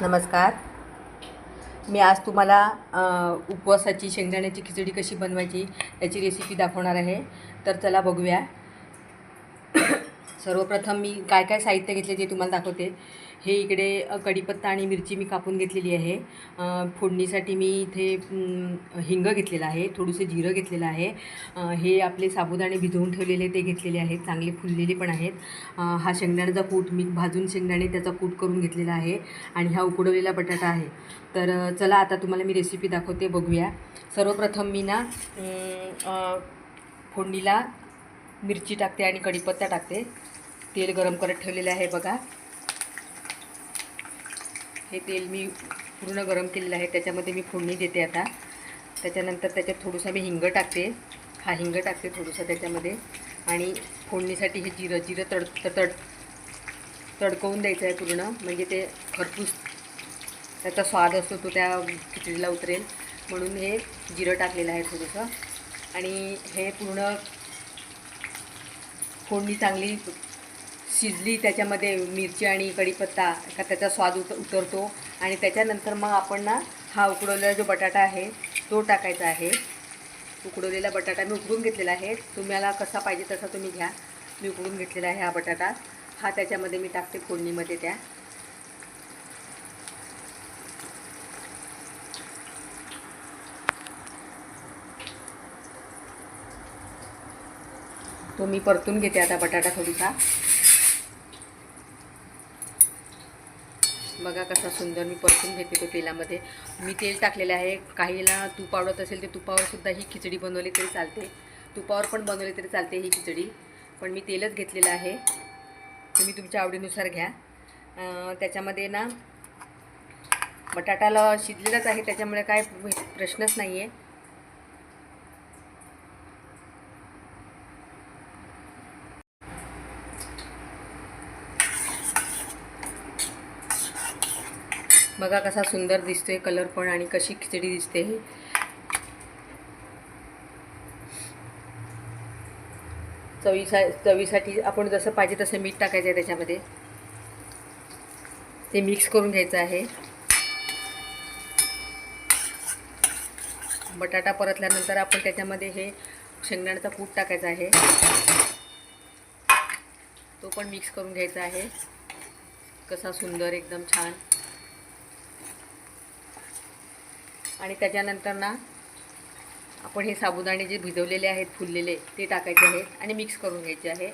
नमस्कार. मी आज तुम्हाला उपवासाची शेंगदाण्याची खिचडी कशी बनवायची याची रेसिपी दाखवणार आहे. तर चला बघूया. सर्वप्रथम मी काय काय साहित्य घेतले ते तुम्हाला दाखवते. हे इकडे कढीपत्ता आणि मिरची मी कापून घेतलेली आहे. फोडणीसाठी मी इथे हिंग घेतलेलं आहे थोडंसं जिरं घेतलेलं आहे. हे आपले साबुदाणे भिजवून ठेवलेले ते घेतलेले आहेत चांगले फुललेले पण आहेत. हा शेंगदाण्याचा कूट मी भाजून शेंगदाणे त्याचा कूट करून घेतलेला आहे आणि हा उकडवलेला बटाटा आहे. तर चला आता तुम्हाला मी रेसिपी दाखवते बघूया. सर्वप्रथम मी ना फोडणीला मिरची टाकते आणि कढीपत्ता टाकते. तेल गरम करत ठेवलेलं आहे बघा. हे तेल मी पूर्ण गरम केलेलं आहे. त्याच्यामध्ये मी फोडणी देते आता. त्याच्यानंतर त्याच्यात थोडंसं मी हिंग टाकते. हा हिंग टाकते थोडंसं त्याच्यामध्ये. आणि फोडणीसाठी हे जिरं जिरं तड तड तडकवून द्यायचं आहे पूर्ण. म्हणजे ते खरपूस त्याचा स्वाद असतो तो त्या खिचडीला उतरेल. म्हणून हे जिरं टाकलेलं आहे थोडंसं. आणि हे पूर्ण फोडणी चांगली शिजली त्याच्यामध्ये मिरची आणि कढीपत्ता का त्याचा स्वाद उत उतरतो. आणि त्याच्यानंतर मग आपण ना हा उकडवलेला जो बटाटा आहे तो टाकायचा आहे. उकडवलेला बटाटा मी उकडून घेतलेला आहे. तुम्हाला कसा पाहिजे तसा तुम्ही घ्या. मी उकडून घेतलेला आहे हा बटाटा. हा त्याच्यामध्ये मी टाकते फोडणीमध्ये त्या. तो मी परतून घेते आता बटाटा थोडीसा. बघा कसा सुंदर मी परतून घेते तो तेलामध्ये. मी तेल टाकलेलं आहे. काहीला तूप आवडत असेल ते तुपावरसुद्धा ही खिचडी बनवली तरी चालते. तुपावर पण बनवली तरी चालते ही खिचडी. पण मी तेलच घेतलेलं आहे. तुम्ही तुमच्या आवडीनुसार घ्या. त्याच्यामध्ये ना बटाटाला शिजलेलाच आहे. त्याच्यामुळे काय प्रश्नच नाही आहे बघा कसा सुंदर दिसतोय कलर पण आणि कशी खिचडी दिसते ही. चवीसा चवीसाठी आपण जसं पाहिजे तसं मीठ टाकायचं आहे त्याच्यामध्ये. ते मिक्स करून घ्यायचं आहे. बटाटा परतल्यानंतर आपण त्याच्यामध्ये हे शेंगदाण्याचा कूट टाकायचा आहे. तो पण मिक्स करून घ्यायचा आहे. कसा सुंदर एकदम छान. आणि त्याच्यानंतर ना आपण हे साबुदाणे जे भिजवलेले आहेत फुललेले ते टाकायचे आहेत आणि मिक्स करून घ्यायचे आहे.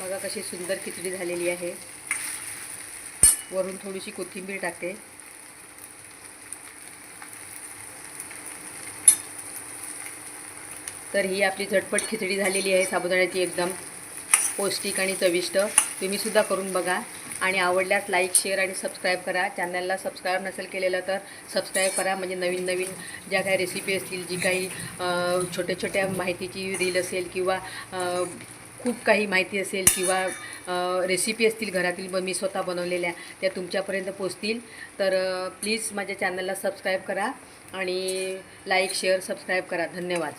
बघा कशी सुंदर खिचडी झालेली आहे. वरून थोडीशी कोथिंबीर टाकते. तर ही आपली झटपट खिचडी झालेली आहे साबुदाण्याची एकदम पौष्टिक आणि चविष्ट. तुम्हीसुद्धा करून बघा आणि आवडल्यास लाईक शेअर आणि सबस्क्राईब करा. चॅनलला सबस्क्राईब नसेल केलेलं तर सबस्क्राईब करा. म्हणजे नवीन नवीन ज्या काही रेसिपी असतील जी काही छोट्या छोट्या माहितीची रील असेल किंवा खूप काही माहिती असेल किंवा रेसिपी असतील घरातील मी स्वतः बनवलेल्या त्या तुमच्यापर्यंत पोचतील तर प्लीज माझ्या चॅनलला सबस्क्राईब करा आणि लाईक शेअर सबस्क्राईब करा. धन्यवाद.